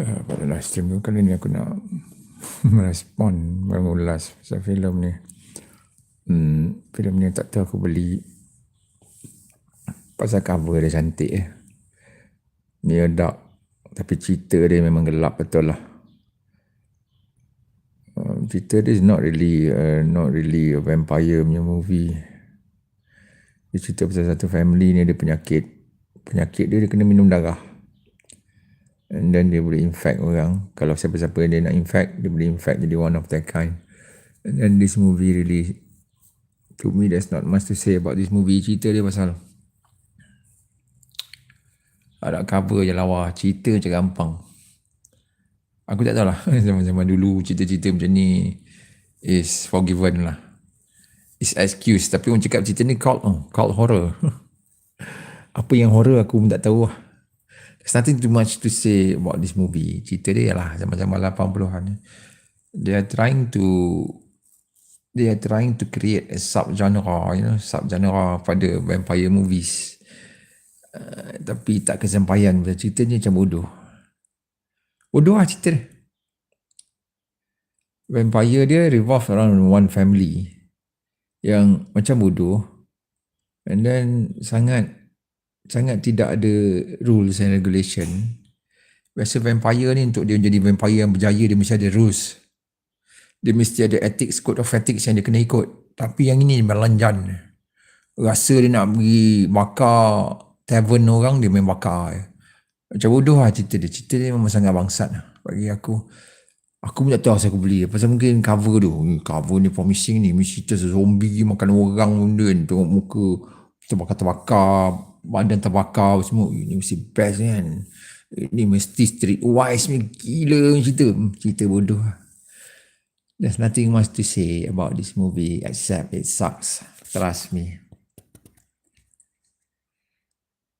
Uh, pada live stream tu kali ni aku nak merespon mengulas pasal filem ni. Hmm, filem ni tak tahu aku beli pasal cover dia cantik eh. Ni dark tapi cerita dia memang gelap betul lah. Uh, cerita dia is not really uh, not really a vampire punya movie. Dia cerita pasal satu family ni ada penyakit. Penyakit dia dia kena minum darah. And then dia boleh infect orang. Kalau siapa-siapa dia nak infect, dia boleh infect jadi one of that kind. And then this movie really, to me there's not much to say about this movie. Cerita dia pasal ada cover je lawa. Cerita je gampang. Aku tak tahu lah. Zaman-zaman dulu cerita-cerita macam ni is forgiven lah. Is excuse. Tapi orang cakap cerita ni cult, oh, cult horror. Apa yang horror aku pun tak tahu lah. There's nothing too much to say about this movie. Cerita dia lah zaman-zaman 80-an. They are trying to they are trying to create a sub-genre, you know, sub-genre pada vampire movies. Uh, tapi tak kesampaian. Cerita ni macam bodoh. Bodoh lah cerita dia. Vampire dia revolve around one family yang macam bodoh and then sangat sangat tidak ada rules and regulation. Biasa vampire ni untuk dia jadi vampire yang berjaya dia mesti ada rules. Dia mesti ada ethics, code of ethics yang dia kena ikut. Tapi yang ini melanjan. Rasa dia nak pergi bakar tavern orang, dia main bakar. Macam bodoh lah cerita dia. Cerita dia memang sangat bangsat lah bagi aku. Aku pun tak tahu asal aku beli. Pasal mungkin cover tu. Cover ni promising ni. Mesti cerita zombie makan orang pun dia. Tengok muka terbakar-terbakar badan terbakar semua. Ini mesti best kan. Ini mesti streetwise ni gila cerita. Cerita bodoh there's nothing much to say about this movie except it sucks. Trust me